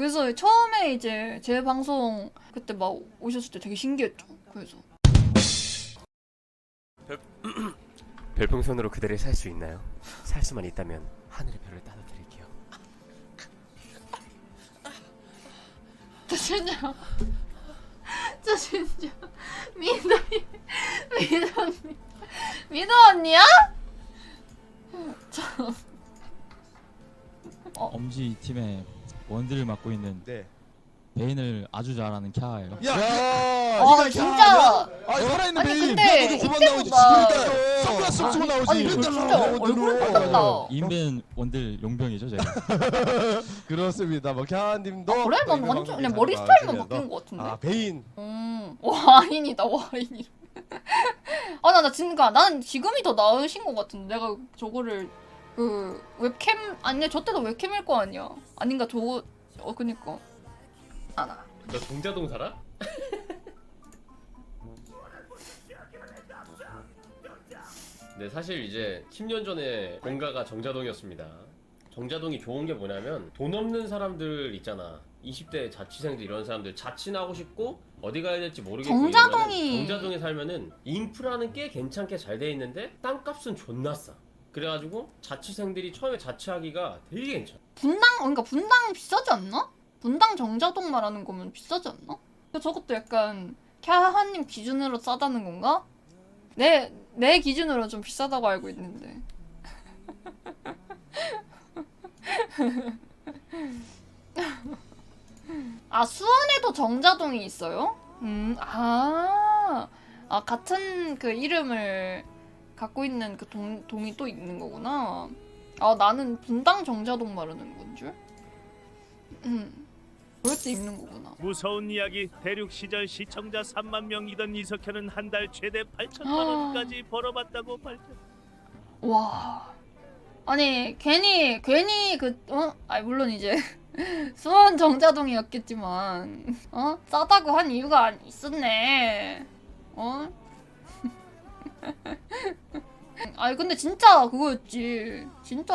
그래서 처음에 이제 제 방송 그때 막 오셨을 때 되게 신기했죠. 그래서 별풍선으로 그대를 살 수 있나요? 살 수만 있다면 하늘의 별을 따라 드릴게요. 저 진짜 저 진짜 민호 민호 언니 민호 언니야? 엄지 팀의 원딜을 맡고 있는 네. 베인을 아주 잘하는 캬예요. 야, 아 진짜 아, 살아있는 아니, 베인. 근데 야, 너도 이때보다- 나오지. 그러니까 선글라스 아, 쓰고 나오지. 아니 근데 진짜 얼굴 똑같다. 인벤 원딜 용병이죠 제가. 그렇습니다. 뭐 캬님도 아, 그래? 난또 완전 그냥 머리 스타일만 바뀐 것 같은데. 아, 베인. 음, 와인이다 와인이. 아 나 나 진짜 난 지금이 더 나으신 것 같은데 내가 저거를 그 웹캠 아니 저 때도 웹캠일 거 아니야. 아닌가 저거 어 그니까. 아나. 너 동자동 살아? 네 사실 이제 10년 전에 본가가 정자동이었습니다. 정자동이 좋은 게 뭐냐면 돈 없는 사람들 있잖아. 20대 자취생들 이런 사람들 자취나고 싶고 어디 가야 될지 모르겠고 정자동이- 이러면은 정자동에 살면은 인프라는 꽤 괜찮게 잘 돼 있는데 땅값은 존나 싸. 그래가지고 자취생들이 처음에 자취하기가 되게 괜찮아. 분당 그러니까 분당 비싸지 않나? 분당 정자동 말하는 거면 비싸지 않나? 근데 저것도 약간 캬하님 기준으로 싸다는 건가? 내 내 기준으로 좀 비싸다고 알고 있는데. 아 수원에도 정자동이 있어요? 음, 아, 아 같은 그 이름을 갖고 있는 그 동, 동이 또 있는 거구나. 아 나는 분당 정자동 말하는 건 줄. 음, 그럴 때 있는 거구나. 무서운 이야기 대륙 시절 시청자 3만 명이던 이석현은 한 달 최대 8천만 아. 원까지 벌어봤다고 발표. 와. 아니 괜히 괜히 그 어? 아 물론 이제 수원 정자동이었겠지만 어 싸다고 한 이유가 안- 있었네. 어? 아니 근데 진짜 그거였지. 진짜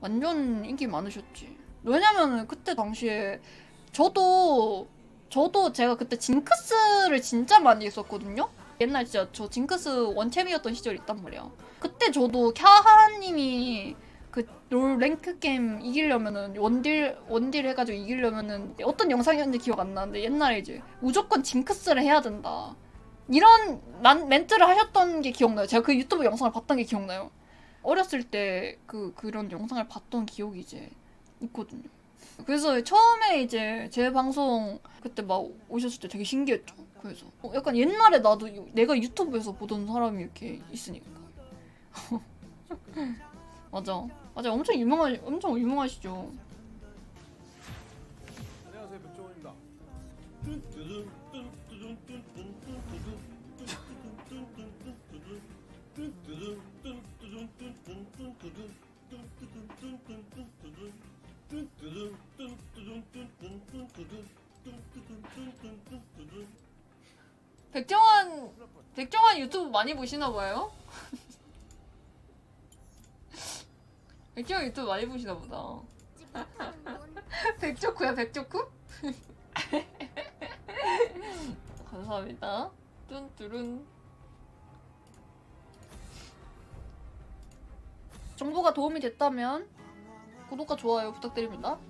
완전 인기 많으셨지. 왜냐면은 그때 당시에 저도 저도 제가 그때 징크스를 진짜 많이 했었거든요. 옛날 진짜 저 징크스 원챔이었던 시절이 있단 말이야. 그때 저도 캬하님이 그롤 랭크 게임 이기려면은 원딜 원딜 해가지고 이기려면은 어떤 영상이었는지 기억 안 나는데 옛날에 이제 무조건 징크스를 해야 된다. 이런 난 멘트를 하셨던 게 기억나요. 제가 그 유튜브 영상을 봤던 게 기억나요. 어렸을 때 그 그런 영상을 봤던 기억이 이제 있거든요. 그래서 처음에 이제 제 방송 그때 막 오셨을 때 되게 신기했죠. 그래서 어, 약간 옛날에 나도 유- 내가 유튜브에서 보던 사람이 이렇게 있으니까. 맞아. 맞아. 엄청 유명하 엄청 유명하시죠. 안녕하세요, 백종원입니다. 백종원 백종원 유튜브 많이 보시나 봐요? 백종원 유튜브 많이 보시나 보다. 백조쿠야 백조쿠? 감사합니다. 뚠뚜룬. 정보가 도움이 됐다면 구독과 좋아요 부탁드립니다.